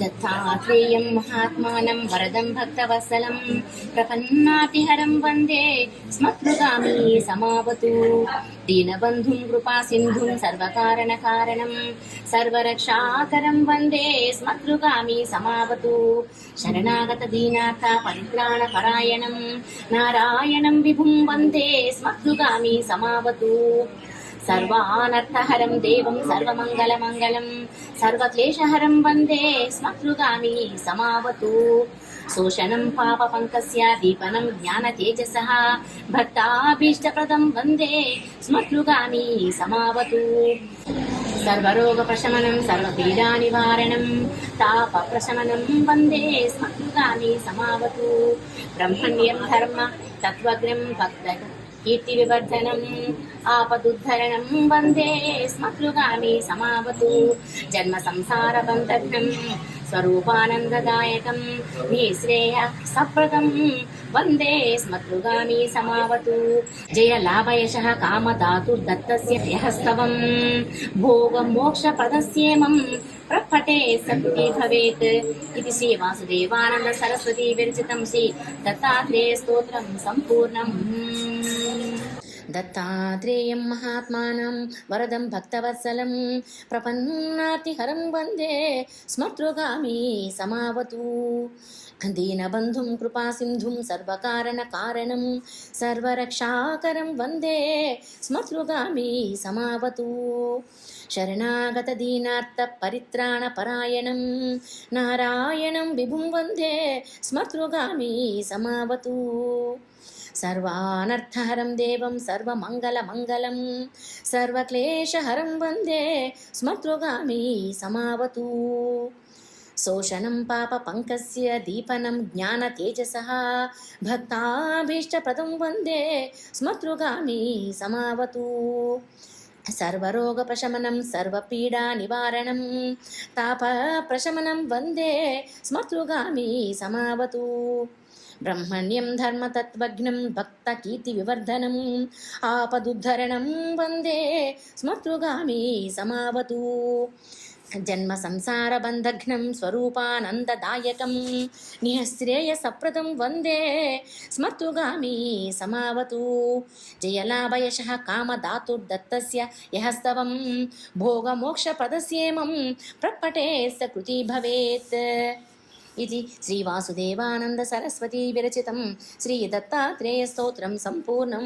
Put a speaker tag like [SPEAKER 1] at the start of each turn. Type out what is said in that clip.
[SPEAKER 1] दत्तात्रेयं महात्मानं वरदं भक्तवत्सलं प्रपन्नातिहरं वन्दे स्मत्कृगामी समावतु दीनबन्धुं कृपासिन्धुं सर्वकारणकारणं सर्वरक्षाकरं वन्दे स्मत्कृगामी समावतु शरणागतदीनाथ परित्राणपरायणं नारायणं विभुं वन्दे स्मत्कृगामी समावतु సర్వానర్థహరం దేవం సర్వమంగళమంగళం సర్వక్లేశహరం వందే స్మృగామి సమావతు. శోషణం పాప పాపపంకస్య దీపనం జ్ఞాన తేజస భక్తాభీష్టప్రదం వందే స్మృగామి సమావతు. సర్వరోగ ప్రశమనం సర్వపీడా నివారణం తాప ప్రశమనం వందే స్మృగామి సమావతు. బ్రహ్మణ్యం ధర్మ తత్వగ్రం భక్త కీర్తి వివర్ధనం ఆపదుద్ధరణం వందే స్మృగామి సమావతు. జన్మ సంసార బంధఘ్నం స్వరూపానందదాయకం. నీ శ్రేయ సప్రదం వందే స్మృగామి సమావతు. జయ లాభయశ కామధాతుర్దత్తస్య హ్యస్తవం భోగ మోక్ష పదస్యేమం ప్రపటే సత్తి భవేత్. ఇది శ్రీ వాసుదేవానంద సరస్వతి విరచితం శ్రీ దత్తాత్రేయ స్తోత్రం సంపూర్ణం. దత్తాత్రేయం మహాత్మానం వరదం భక్తవత్సలం ప్రపన్నార్తిహరం వందే స్మతృగామీ సమావతు దీనబంధుం కృపాసింధుం సర్వకారణకారణం సర్వరక్షాకరం వందే స్మతృగామీ సమావతు శరణాగత దీనార్థ పరిత్రాణ పరాయణం నారాయణం విభుం వందే స్మతృగామీ సమావతు సర్వానర్థహరం దేవం సర్వ सर्वमङ्गलमङ्गलं सर्वक्लेशहरं वन्दे स्मतृगामी समावतु शोषणं पापपङ्कस्य दीपनं ज्ञानतेजसः भक्ताभीष्टप्रदं वन्दे स्मतृगामी समावतु सर्वरोगप्रशमनं सर्वपीडानिवारणं तापप्रशमनं वन्दे स्मतृगामी समावतु బ్రహ్మణ్యం ధర్మతత్వజ్ఞం వివర్ధనం ఆపదుద్ధరణం వందే స్మృతుగామి సమావతు. జన్మ సంసార బంధఘ్నం స్వరూపానందదాయకం నిహశ్రేయ సప్రదం వందే స్మర్తుగామి సమావతు. జయలాభయశ కామధాతుర్దత్తస్య యహస్తవం భోగమోక్షప్రదస్యేమం ప్రపటే సకృతి భవేత్. ఇది శ్రీవాసుదేవానంద సరస్వతీ విరచితం. శ్రీ దత్తాత్రేయ స్తోత్రం సంపూర్ణం.